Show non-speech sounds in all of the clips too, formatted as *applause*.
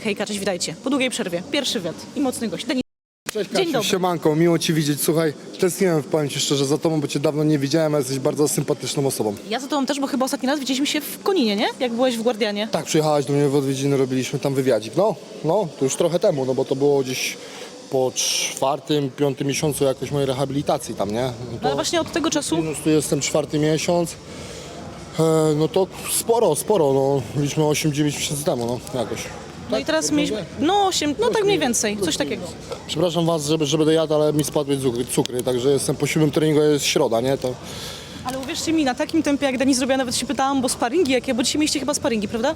hejka, cześć, witajcie. Po długiej przerwie, pierwszy wiat i mocny gość. Denis. Cześć Dzień Kasiu, dobry. siemanko, miło Ci widzieć. Słuchaj, tęskniłem, powiem Ci szczerze, za Tobą, bo Cię dawno nie widziałem, a jesteś bardzo sympatyczną osobą. Ja za tobą też, bo chyba ostatni raz widzieliśmy się w Koninie, nie? Jak byłeś w Guardianie. Tak, przyjechałaś do mnie w odwiedziny, robiliśmy tam wywiadzik. No, no, to już trochę temu, no bo to było gdzieś po czwartym, piątym miesiącu jakoś mojej rehabilitacji tam, nie? No No to ale właśnie od tego czasu, minus tu jestem czwarty miesiąc. E, no to sporo, sporo, no, mieliśmy 8-9 miesięcy temu, no, jakoś. No i teraz mieliśmy, no 8, no tak mniej więcej, coś takiego. Przepraszam Was, żeby, żeby dojadł, ale mi spadły cukry, cukry, także jestem po siódmym treningu, jest środa, nie? To Ale uwierzcie mi, na takim tempie jak Denis zrobiła, nawet się pytałam, bo sparingi jakie, bo dzisiaj mieliście chyba sparingi, prawda?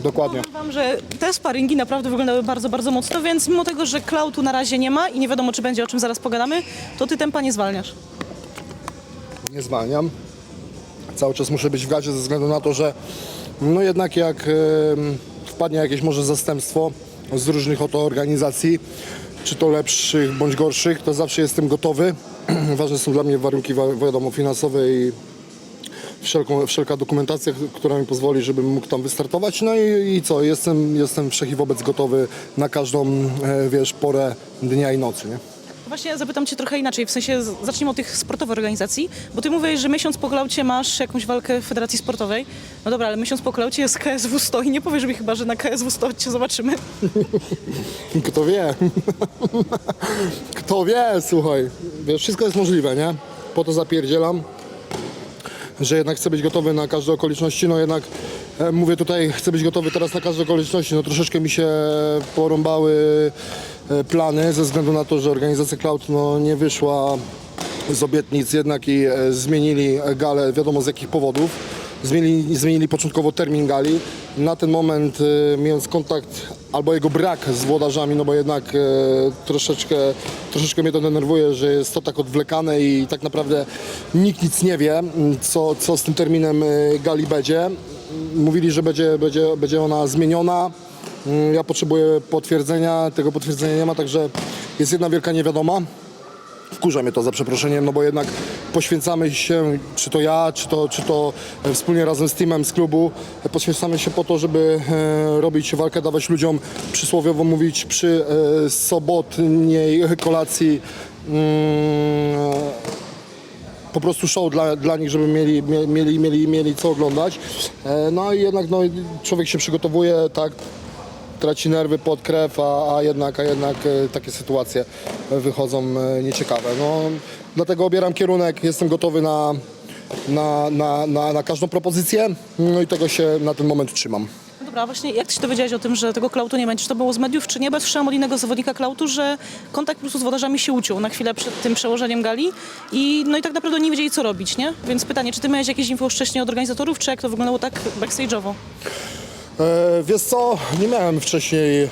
dokładnie. Powiem wam, że te sparingi naprawdę wyglądały bardzo, bardzo mocno, więc mimo tego, że klautu na razie nie ma i nie wiadomo, czy będzie, o czym zaraz pogadamy, to ty tempa nie zwalniasz. nie zwalniam. Cały czas muszę być w gazie ze względu na to, że no jednak jak em, wpadnie jakieś może zastępstwo z różnych oto organizacji, czy to lepszych bądź gorszych, to zawsze jestem gotowy. *clears throat* Ważne są dla mnie warunki wi- wiadomo finansowe i wszelką, wszelka dokumentacja, która mi pozwoli, żebym mógł tam wystartować. No i, i co, jestem, jestem wszech i wobec gotowy na każdą, e, wiesz, porę dnia i nocy, nie? Właśnie zapytam cię trochę inaczej, w sensie zacznijmy od tych sportowych organizacji, bo ty mówisz, że miesiąc po klaucie masz jakąś walkę w Federacji Sportowej. No dobra, ale miesiąc po klaucie jest KSW 100 i nie powiesz mi chyba, że na KSW 100 cię zobaczymy. *laughs* Kto wie? *laughs* Kto wie, słuchaj. Wiesz, wszystko jest możliwe, nie? Po to zapierdzielam, że jednak chcę być gotowy na każde okoliczności. No jednak e, mówię tutaj, chcę być gotowy teraz na każde okoliczności. No troszeczkę mi się porąbały plany ze względu na to, że organizacja Cloud no, nie wyszła z obietnic jednak i e, zmienili galę, wiadomo z jakich powodów. Zmienili, zmienili początkowo termin gali. Na ten moment e, mając kontakt albo jego brak z włodarzami, no bo jednak e, troszeczkę, troszeczkę mnie to denerwuje, że jest to tak odwlekane i tak naprawdę nikt nic nie wie, co, co z tym terminem e, gali będzie. Mówili, że będzie, będzie, będzie ona zmieniona. Mm, Ja potrzebuję potwierdzenia, tego potwierdzenia nie ma, także jest jedna wielka niewiadoma wkurza mnie to za przeproszeniem, no bo jednak poświęcamy się, czy to ja, czy to, czy to e, wspólnie razem z teamem z klubu, e, poświęcamy się po to, żeby e, robić walkę, dawać ludziom, przysłowiowo mówić, przy sobotniej kolacji mm, po prostu show dla, dla nich, żeby mieli, mie- mieli, mieli, mieli co oglądać. No i jednak no, człowiek się przygotowuje, tak, traci nerwy pod krew, a, a jednak, a jednak e, takie sytuacje wychodzą e, nieciekawe. No, dlatego obieram kierunek, jestem gotowy na, na, na, na, na każdą propozycję, no i tego się na ten moment trzymam. No dobra, właśnie jak ty się dowiedziałeś o tym, że tego klautu nie będzie? Czy to było z mediów, czy nie? Bo słyszałam od innego zawodnika klautu, że kontakt po prostu z wodarzami się uciął na chwilę przed tym przełożeniem gali i no i tak naprawdę nie wiedzieli co robić, nie? Więc pytanie, czy ty miałeś jakieś info wcześniej od organizatorów, czy jak to wyglądało tak backstage'owo? E, Wiesz co, nie miałem wcześniej e,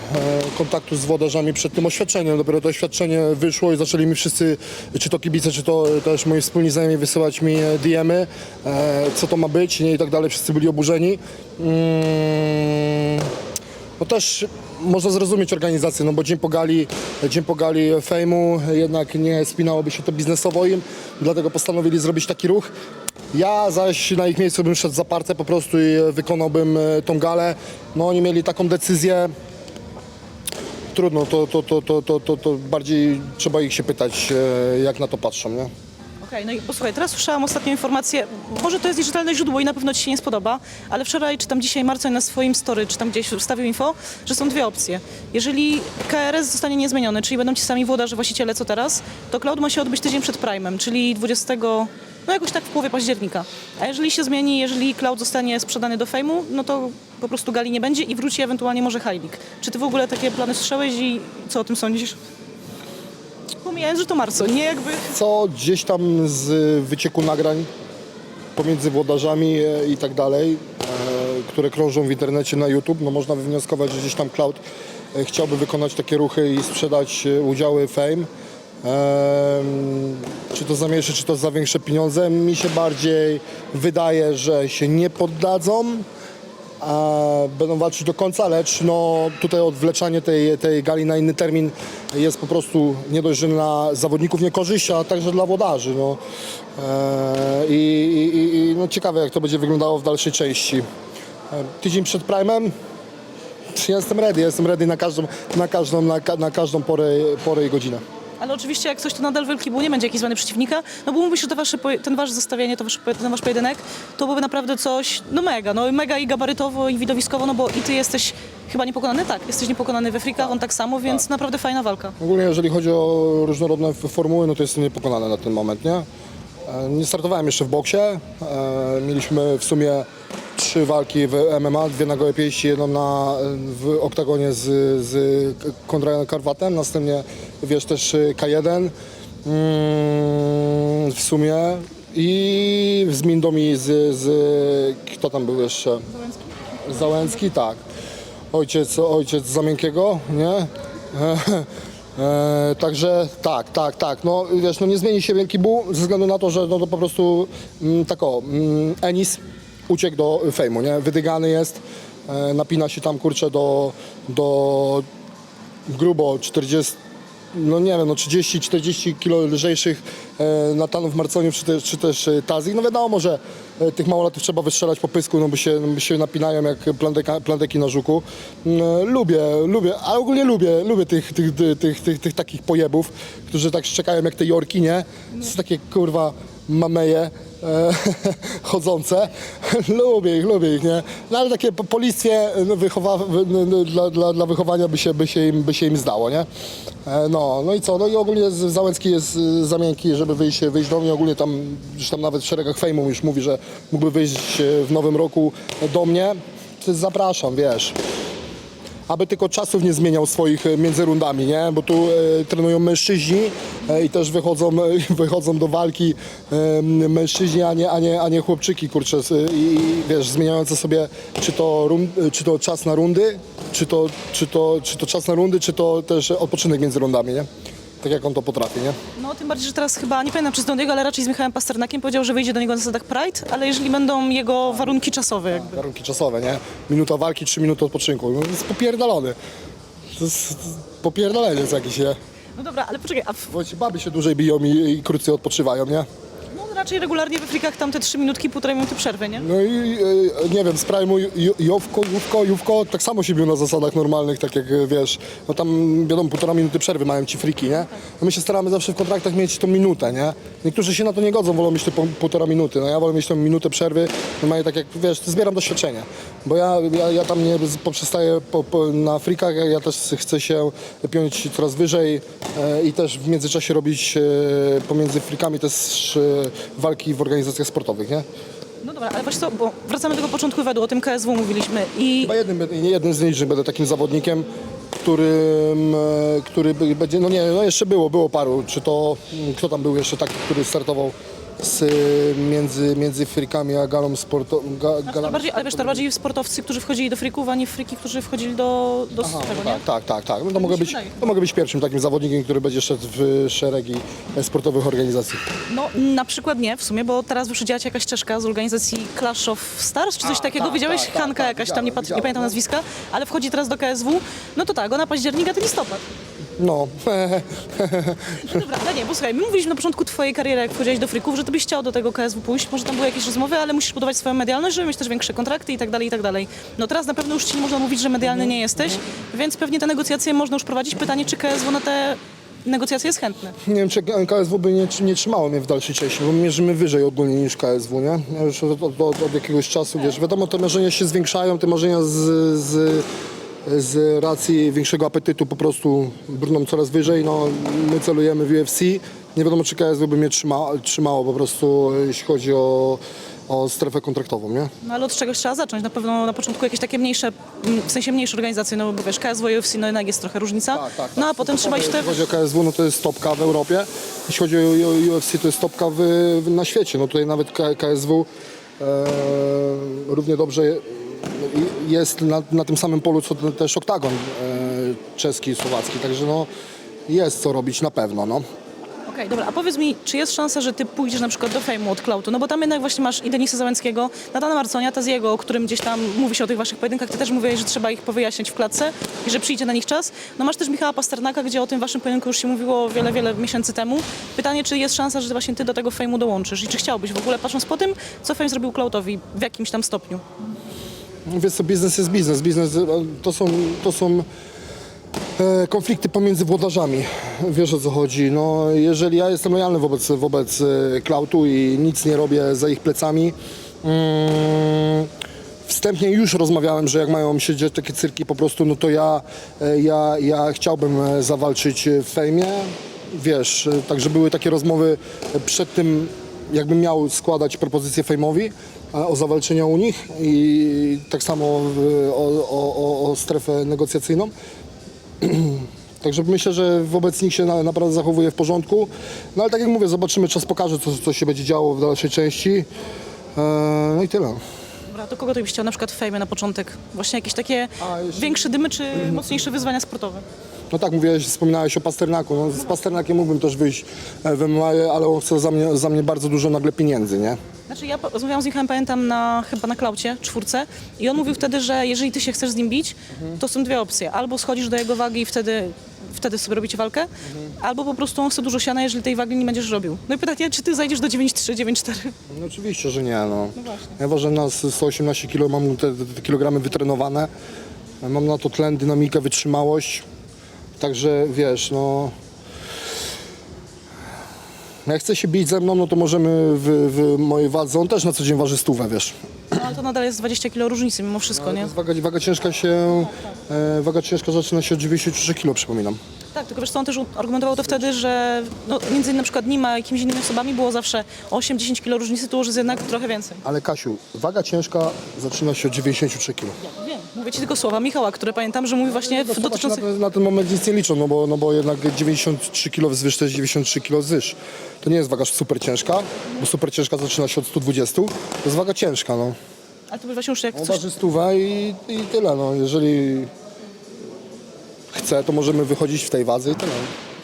kontaktu z wodarzami przed tym oświadczeniem. Dopiero to oświadczenie wyszło i zaczęli mi wszyscy, czy to kibice, czy to też moi wspólni znajomi wysyłać mi e, DM-y, co to ma być i tak dalej. Wszyscy byli oburzeni. Mm, No też można zrozumieć organizację, no bo dzień po gali, dzień po gali fejmu jednak nie spinałoby się to biznesowo im, dlatego postanowili zrobić taki ruch. Ja zaś na ich miejscu bym szedł zaparte po prostu i wykonałbym e, tą galę. No oni mieli taką decyzję. Trudno, to, to, to, to, to, to, to bardziej trzeba ich się pytać, e, jak na to patrzą, nie? Okej, no i posłuchaj, teraz słyszałam ostatnią informację, może to jest nierzetelne źródło i na pewno Ci się nie spodoba, ale wczoraj, czy tam dzisiaj Marcin na swoim story, czy tam gdzieś wstawił info, że są dwie opcje. Jeżeli KRS zostanie niezmieniony, czyli będą ci sami włodarze, właściciele co teraz, to cloud ma się odbyć tydzień przed Prime'em, czyli 20, no jakoś tak w połowie października. A jeżeli się zmieni, jeżeli cloud zostanie sprzedany do fejmu, no to po prostu gali nie będzie i wróci ewentualnie może Heilig. Czy Ty w ogóle takie plany słyszałeś i co o tym sądzisz? Pomijając, że to Marco, nie jakby... co gdzieś tam z wycieku nagrań pomiędzy włodarzami e, i tak dalej, e, które krążą w internecie na YouTube, no można wywnioskować, że gdzieś tam Cloud e, chciałby wykonać takie ruchy i sprzedać udziały Fame. Czy to za mniejsze, czy to za większe pieniądze? Mi się bardziej wydaje, że się nie poddadzą, będą walczyć do końca, lecz no, tutaj odwleczanie tej, tej gali na inny termin jest po prostu nie dość, że dla zawodników niekorzyść, a także dla wodarzy. No. E, I i, i no, ciekawe, jak to będzie wyglądało w dalszej części. E, tydzień przed Prime'em jestem ready, jestem ready na każdą, na każdą, na, ka- na każdą porę, porę i godzinę. Ale oczywiście jak coś to nadal wielki ból, nie będzie jakiś zwany przeciwnika, no bo mówisz, że to wasze, poje- ten wasz zestawienie, to wasz, ten wasz pojedynek, to byłby naprawdę coś, no mega, no mega i gabarytowo i widowiskowo, no bo i ty jesteś chyba niepokonany, tak, jesteś niepokonany we frikach, on tak samo, więc naprawdę fajna walka. Ogólnie jeżeli chodzi o różnorodne f- formuły, no to jestem niepokonany na ten moment, nie? E, Nie startowałem jeszcze w boksie. E, Mieliśmy w sumie trzy walki w MMA, dwie na gołe pięści, jedną na, w oktagonie z, z Konradem Karwatem, następnie wiesz też y, K1 mm, w sumie i z Mindomi z, z kto tam był jeszcze? Załęcki, tak. Ojciec, ojciec Zamiękiego, nie? *laughs* E, także tak, tak, tak. No wiesz, no nie zmieni się wielki ból ze względu na to, że no to po prostu mm, tak o, mm, Enis uciekł do fejmu, nie? Wydygany jest, e, napina się tam kurczę do, do grubo 40, no nie wiem, no 30-40 kilo lżejszych e, natanów marconiów czy też, czy też e, tazji. No wiadomo, że e, tych małolatów trzeba wystrzelać po pysku, no by się, no by się napinają jak plandeka, plandeki na żuku. Mm, lubię, lubię, ale ogólnie lubię, lubię tych, tych, tych, tych, tych, tych takich pojebów, którzy tak szczekają jak te jorki, nie? To są takie kurwa mameje *laughs* chodzące. lubię ich, lubię ich, nie? No ale takie po, listwie no, wychowa, dla, dla, dla wychowania by się, by, się im, by się im zdało, nie? E, no, no i co? No i ogólnie Załęcki jest y, za miękki, żeby wyjść, wyjść do mnie. Ogólnie tam, już tam nawet w szeregach fejmu już mówi, że mógłby wyjść e, w nowym roku do mnie. Zapraszam, wiesz aby tylko czasów nie zmieniał swoich e, między rundami, nie? Bo tu e, trenują mężczyźni i też wychodzą, e, *laughs* wychodzą do walki e, mężczyźni, a nie, a nie, a nie chłopczyki, kurczę. s- I, wiesz, zmieniające sobie czy to, czy to czas na rundy, czy to, czy, to, czy to czas na rundy, czy to też odpoczynek między rundami, nie? Tak jak on to potrafi, nie? No tym bardziej, że teraz chyba, nie pamiętam czy z Dondiego, ale raczej z Michałem Pasternakiem powiedział, że wyjdzie do niego na zasadach Pride, ale jeżeli będą jego warunki czasowe jakby. Warunki czasowe, nie? Minuta walki, trzy minuty odpoczynku. No, to jest popierdolony. To jest, to jest jakiś, nie? No dobra, ale poczekaj, a w, baby się dłużej biją i, i krócej odpoczywają, nie? No, raczej regularnie we frikach tam te trzy minutki, półtorej minuty przerwy, nie? No i e, nie wiem, Prime'u Ju- Jówko, Jówko, Jówko tak samo się bił na zasadach normalnych, tak jak e, wiesz, no tam wiadomo, półtora minuty przerwy mają ci friki, nie? No my się staramy zawsze w kontraktach mieć tą minutę, nie? Niektórzy się na to nie godzą, wolą mieć te półtora minuty, no ja wolę mieć tą minutę przerwy, normalnie tak jak, wiesz, zbieram doświadczenie, bo ja, ja, ja tam nie poprzestaję po, po, na frikach, ja- ja też chcę się piąć coraz wyżej e, i też w międzyczasie robić e, pomiędzy frikami też e, walki w organizacjach sportowych, nie? No dobra, ale właśnie co, bo wracamy do tego początku wywiadu, o tym KSW mówiliśmy i Chyba jednym, jednym z nielicznych będę takim zawodnikiem, którym, e, który będzie, no nie, no jeszcze było, było paru, czy to, kto tam był jeszcze taki, który startował z, między, między frikami a galą sporto, ga, galami bardziej, ale wiesz, to bardziej sportowcy, którzy wchodzili do frików, a nie friki, którzy wchodzili do, do Aha, tego, no nie? tak, tak, tak, tak. No to, mi mogę być, wydaje. to mogę być pierwszym takim zawodnikiem, który będzie szedł w szeregi sportowych organizacji. No na przykład nie w sumie, bo teraz już działa jakaś ścieżka z organizacji Clash of Stars, czy coś A, takiego. tak, Widziałeś? tak, tak, Hanka tak, jakaś tam, nie, widziałem, pat- nie pamiętam no. nazwiska, ale wchodzi teraz do KSW. No to tak, ona października to listopad. No, No dobra, ale nie, bo słuchaj, my mówiliśmy na początku twojej kariery, jak wchodziłeś do frików, że ty byś chciał do tego KSW pójść, może tam były jakieś rozmowy, ale musisz budować swoją medialność, żeby mieć też większe kontrakty i tak dalej, i tak dalej. No teraz na pewno już ci nie można mówić, że medialny nie jesteś, więc pewnie te negocjacje można już prowadzić. Pytanie, czy KSW na te negocjacje jest chętny? nie wiem, czy KSW by nie, nie trzymało mnie w dalszej części, bo mierzymy wyżej ogólnie niż KSW, nie? Ja już od, od, od, od jakiegoś czasu, wiesz, wiadomo, te marzenia się zwiększają, te marzenia z, z, z racji większego apetytu po prostu brną coraz wyżej, no my celujemy w UFC, nie wiadomo, czy KSW by mnie trzyma, trzymało po prostu, jeśli chodzi o, o strefę kontraktową, nie? No ale od czegoś trzeba zacząć. Na pewno na początku jakieś takie mniejsze, mm, w sensie mniejsze organizacje, no bo wiesz, KSW i UFC, no jednak jest trochę różnica. No a potem trzeba iść te... Jeśli chodzi o KSW, no to jest topka w Europie. Jeśli chodzi o, UFC, to jest topka w, w, na świecie. No tutaj nawet K, KSW e, równie dobrze jest na, na tym samym polu, co też Oktagon e, czeski i słowacki. Także no jest co robić na pewno, no. Okej, dobra, a powiedz mi, czy jest szansa, że ty pójdziesz na przykład do Fejmu od Klautu? No bo tam jednak właśnie masz i Denisa Załęckiego, Natana Marconia, Taziego, o którym gdzieś tam mówi się o tych waszych pojedynkach. Ty też mówiłeś, że trzeba ich powyjaśniać w klatce i że przyjdzie na nich czas. No masz też Michała Pasternaka, gdzie o tym waszym pojedynku już się mówiło wiele, wiele miesięcy temu. Pytanie, czy jest szansa, że właśnie ty do tego Fejmu dołączysz i czy chciałbyś w ogóle, patrząc po tym, co Fejm zrobił Klautowi w jakimś tam stopniu? Wiesz co, biznes jest biznes. Biznes e, to są, to są e, konflikty pomiędzy włodarzami. Wiesz o co chodzi. No, jeżeli ja jestem lojalny wobec, wobec e, Klautu i nic nie robię za ich plecami, mm, wstępnie już rozmawiałem, że jak mają się dziać takie cyrki po prostu, no to ja, e, ja, ja chciałbym e, zawalczyć w fejmie. Wiesz, także były takie rozmowy przed tym, jakbym miał składać propozycję fejmowi o zawalczenie u nich i tak samo o, o, o, strefę negocjacyjną. *clears throat* Także myślę, że wobec nich się na, naprawdę zachowuje w porządku. No ale tak jak mówię, zobaczymy, czas pokaże, co, co się będzie działo w dalszej części. E, no i tyle. Dobra, to kogo ty byś chciał na przykład w fejmie na początek? Właśnie jakieś takie A, jeśli- większe dymy, czy mocniejsze wyzwania sportowe? No tak, mówiłeś, wspominałeś o Pasternaku. No, z Pasternakiem mógłbym też wyjść e, w MMA, ale on chce za mnie, za mnie bardzo dużo nagle pieniędzy, nie? Znaczy ja po- rozmawiałam z nim, pamiętam, na, chyba na klaucie, czwórce i on mówił wtedy, że jeżeli ty się chcesz z nim bić, to są dwie opcje. Albo schodzisz do jego wagi i wtedy, wtedy sobie robicie walkę, albo po prostu on chce dużo siana, jeżeli tej wagi nie będziesz robił. No i pytanie, czy ty zajdziesz do 9,3, 9,4? No oczywiście, że nie. No. No właśnie. Ja ważę na 118 kg, mam te, te, te kilogramy wytrenowane. Mam na to tlen, dynamikę, wytrzymałość. Także wiesz, no... Jak chce się bić ze mną, no to możemy w, w mojej wadze. On też na co dzień waży stówę, wiesz. No ale to nadal jest 20 kg różnicy mimo wszystko, To nie? waga, waga ciężka się... E, waga ciężka zaczyna się od 93 kg, przypominam. Tak, tylko wiesz co, on też argumentował to wtedy, że no, między na przykład nim a jakimiś innymi osobami było zawsze 8-10 kg różnicy, tu już jest jednak trochę więcej. Ale Kasiu, waga ciężka zaczyna się od 93 kg. Wiem. Mówię ci tylko słowa Michała, które pamiętam, że mówi właśnie w No, na, dotyczących... ten- na ten moment nic nie liczą, no bo, no bo jednak 93 kg wzwyż to jest 93 kg wzwyż. To nie jest waga super ciężka, bo super ciężka zaczyna się od 120. To jest waga ciężka, no. Ale to by właśnie już jak On coś... waży stówę i, i tyle, no. Jeżeli chce, to możemy wychodzić w tej wadze i tyle.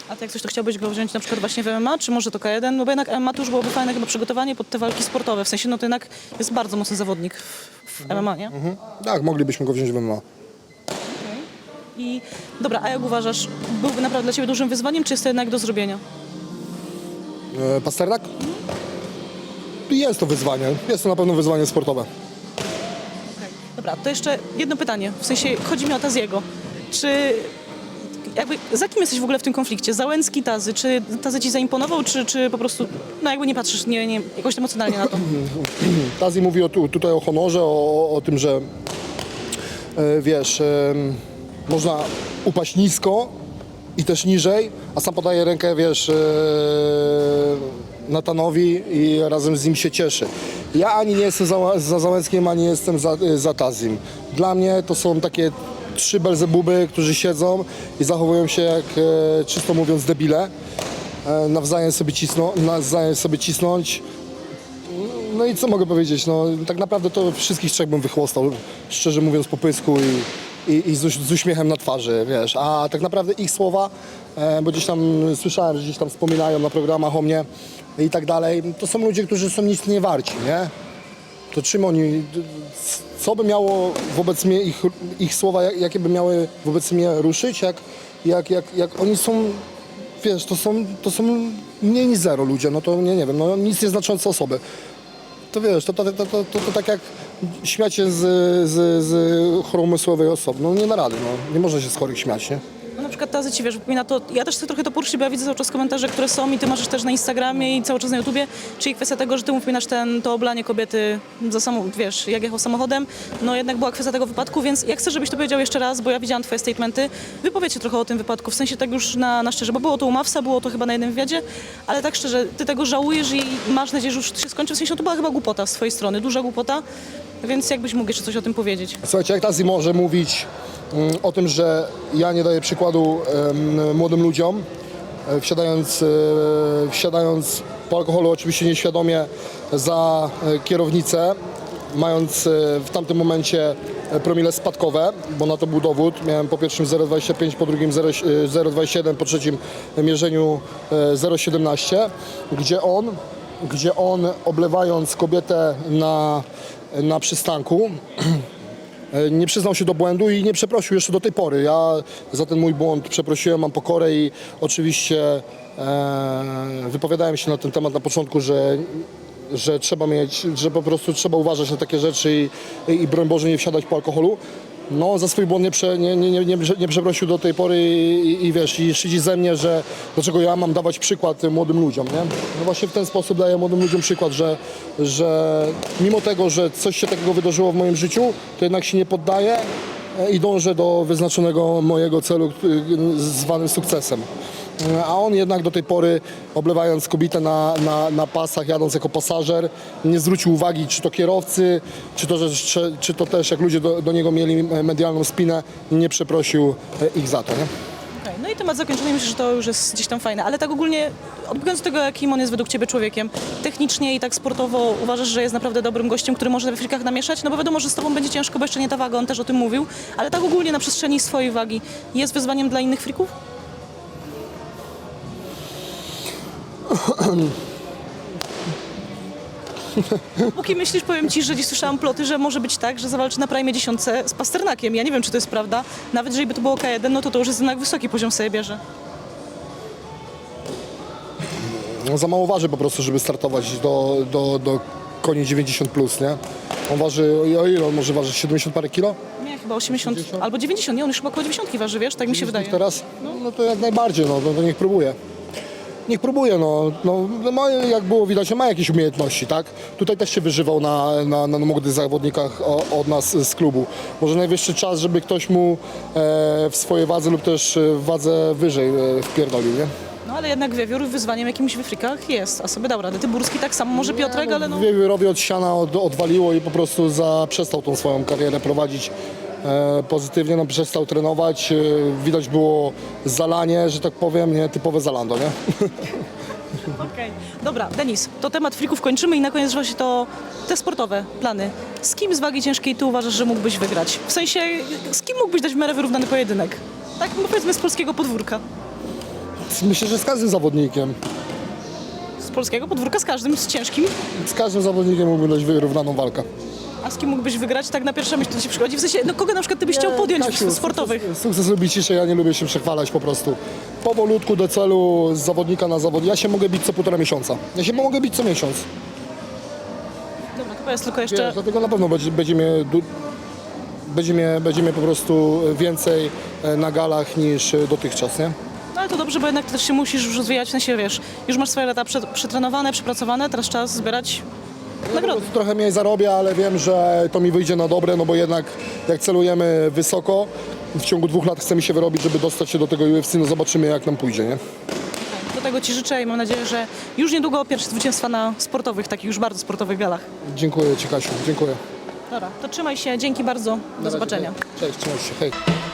A ty jak coś, to chciałbyś go wziąć na przykład właśnie w MMA, czy może to K1? No bo jednak MMA to już byłoby fajne chyba przygotowanie pod te walki sportowe. W sensie, no to jednak jest bardzo mocny zawodnik w, w MMA, nie? Mhm. Tak, moglibyśmy go wziąć w MMA. I dobra, a jak uważasz, byłby naprawdę dla ciebie dużym wyzwaniem, czy jest to jednak do zrobienia? E, Pasternak? Jest to wyzwanie. Jest to na pewno wyzwanie sportowe. Dobra, to jeszcze jedno pytanie. W sensie, chodzi mi o Taziego. Czy jakby, za kim jesteś w ogóle w tym konflikcie? Załęcki, Tazy? Czy Tazy ci zaimponował, czy, czy po prostu, no jakby nie patrzysz nie, nie, jakoś emocjonalnie na to? *clears throat* Tazi mówi o, tu- tutaj o honorze, o, o tym, że e, wiesz, em, można upaść nisko i też niżej, a sam podaje rękę, wiesz, e, Natanowi i razem z nim się cieszy. Ja ani nie jestem za, za ani jestem za, za Tazim. Dla mnie to są takie trzy belzebuby, którzy siedzą i zachowują się jak, e, czysto mówiąc, debile. E, nawzajem sobie, cisną, nawzajem sobie cisnąć. No i co mogę powiedzieć? No, tak naprawdę to wszystkich trzech bym wychłostał, szczerze mówiąc, po pysku i, i, i z, z uśmiechem na twarzy, wiesz. A tak naprawdę ich słowa, e, bo gdzieś tam słyszałem, że gdzieś tam wspominają na programach o mnie i tak dalej, to są ludzie, którzy są nic nie warci, nie? To czym oni, co by miało wobec mnie ich, ich słowa, jak- jakie by miały wobec mnie ruszyć, jak, jak, jak, jak oni są wiesz, to są, to są mniej niż zero ludzie, no to nie, nie wiem, no nic nieznaczące osoby. To wiesz, to, to, to, to, to, to tak jak śmiać się z, z, z choromysłowej osoby, no nie da rady, no. nie można się z chorych śmiać, nie? Przykład ci wiesz, wypomina to, ja też chcę trochę to poruszyć, bo ja widzę cały czas komentarze, które są i ty masz też na Instagramie i cały czas na YouTubie, czyli kwestia tego, że ty mu ten, to oblanie kobiety za samą, wiesz, jak jechał samochodem, no jednak była kwestia tego wypadku, więc ja chcę, żebyś to powiedział jeszcze raz, bo ja widziałam twoje statementy, wypowiedz się trochę o tym wypadku, w sensie tak już na, na szczerze, bo było to u Mawsa, było to chyba na jednym wywiadzie, ale tak szczerze, ty tego żałujesz i masz nadzieję, że już się skończy, w sensie no to była chyba głupota z twojej strony, duża głupota, więc jakbyś mógł jeszcze coś o tym powiedzieć. Słuchajcie, jak Tazi może mówić mm, o tym, że ja nie daję przykładu młodym ludziom, e, wsiadając, e, wsiadając po alkoholu oczywiście nieświadomie za e, kierownicę, mając w tamtym momencie promile spadkowe, bo na to był dowód. Miałem po pierwszym 0,25, po drugim 0, e, 0,27, po trzecim mierzeniu e, 0,17, gdzie on, gdzie on oblewając kobietę na, na przystanku, *clears throat* E, nie przyznał się do błędu i nie przeprosił jeszcze do tej pory. Ja za ten mój błąd przeprosiłem, mam pokorę i oczywiście e, wypowiadałem się na ten temat na początku, że że trzeba mieć, że po prostu trzeba uważać na takie rzeczy i, i broń Boże nie wsiadać po alkoholu. No, za swój błąd nie, prze, nie, nie, nie, nie, nie przeprosił do tej pory i, i, wiesz, i szydzi ze mnie, że dlaczego ja mam dawać przykład młodym ludziom, nie? No właśnie w ten sposób daję młodym ludziom przykład, że, że mimo tego, że coś się takiego wydarzyło w moim życiu, to jednak się nie poddaję e, i dążę do wyznaczonego mojego celu zwanym sukcesem. A on jednak do tej pory, oblewając kobietę na, na, na pasach, jadąc jako pasażer, nie zwrócił uwagi, czy to kierowcy, czy to, że, czy, czy to też, jak ludzie do, do niego mieli medialną spinę, nie przeprosił e, ich za to. Nie? No i temat zakończony, myślę, że to już jest gdzieś tam fajne, ale tak ogólnie, odbiegając od tego, jakim on jest według Ciebie człowiekiem, technicznie i tak sportowo uważasz, że jest naprawdę dobrym gościem, który może w frikach namieszać? No bo wiadomo, że z Tobą będzie ciężko, bo jeszcze nie ta waga, on też o tym mówił, ale tak ogólnie na przestrzeni swojej wagi jest wyzwaniem dla innych frików? Póki *laughs* myślisz, powiem Ci, że dziś słyszałam ploty, że może być tak, że zawalczy na prime dziesiątce z Pasternakiem. Ja nie wiem, czy to jest prawda. Nawet jeżeli by to było K1, no to to już jest jednak wysoki poziom sobie bierze. No, za mało waży po prostu, żeby startować do, do, do koni 90+, plus, nie? On waży, o ile on może ważyć? 70 parę kilo? Nie, chyba 80 albo 90. Nie, on już chyba około 90 waży, wiesz, tak mi się wydaje. Teraz? No, to jak najbardziej, no, no to niech próbuje. Niech próbuje, no, no ma, jak było widać, ma jakieś umiejętności, tak? Tutaj też się wyżywał na, na, na młodych zawodnikach o, od nas z klubu. Może najwyższy czas, żeby ktoś mu e, w swojej wadze lub też w wadze wyżej e, wpierdolił, nie? No ale jednak wiewiór wyzwaniem jakimś we frikach jest, a sobie dał radę. Tyburski tak samo, może Piotrek, ale no... Wiewiórowi od siana od, odwaliło i po prostu za, przestał tą swoją karierę prowadzić pozytywnie, no, przestał trenować. E, widać było zalanie, że tak powiem, nie typowe zalando, nie? *laughs* Okej. Dobra, Denis, to temat frików kończymy i na koniec właśnie to te sportowe plany. Z kim z wagi ciężkiej ty uważasz, że mógłbyś wygrać? W sensie, z kim mógłbyś dać w miarę wyrównany pojedynek? Tak, no powiedzmy z polskiego podwórka. Myślę, że z każdym zawodnikiem, Z polskiego podwórka z każdym, z ciężkim. z każdym zawodnikiem mógłbym dać wyrównaną walkę. A z kim mógłbyś wygrać? Tak na pierwsze myśl to ci przychodzi. W sensie, no kogo na przykład ty byś chciał podjąć Kasiu, w sportowych? Sukces, sukces lubi ciszę, ja nie lubię się przechwalać po prostu. Powolutku do celu, z zawodnika na zawodnik. Ja się mogę bić co półtora miesiąca. Ja się mogę bić co miesiąc. Dobra, to powiedz tylko jeszcze... Wiesz, dlatego na pewno będzie, będzie, mnie, du- będzie, mnie, będzie mnie po prostu więcej e, na galach niż e, dotychczas, nie? No ale to dobrze, bo jednak też się musisz już rozwijać, w sensie wiesz, już masz swoje lata prze- przetrenowane, przepracowane, teraz czas zbierać nagrody. Trochę mniej zarobię, ale wiem, że to mi wyjdzie na dobre, no bo jednak jak celujemy wysoko, w ciągu dwóch lat chcemy się wyrobić, żeby dostać się do tego UFC, no zobaczymy jak nam pójdzie, nie? Do tego Ci życzę i mam nadzieję, że już niedługo pierwsze zwycięstwa na sportowych, takich już bardzo sportowych galach. Dziękuję Ci Kasiu, dziękuję. Dobra, to trzymaj się, dzięki bardzo, do zobaczenia. Cześć, trzymaj się, hej.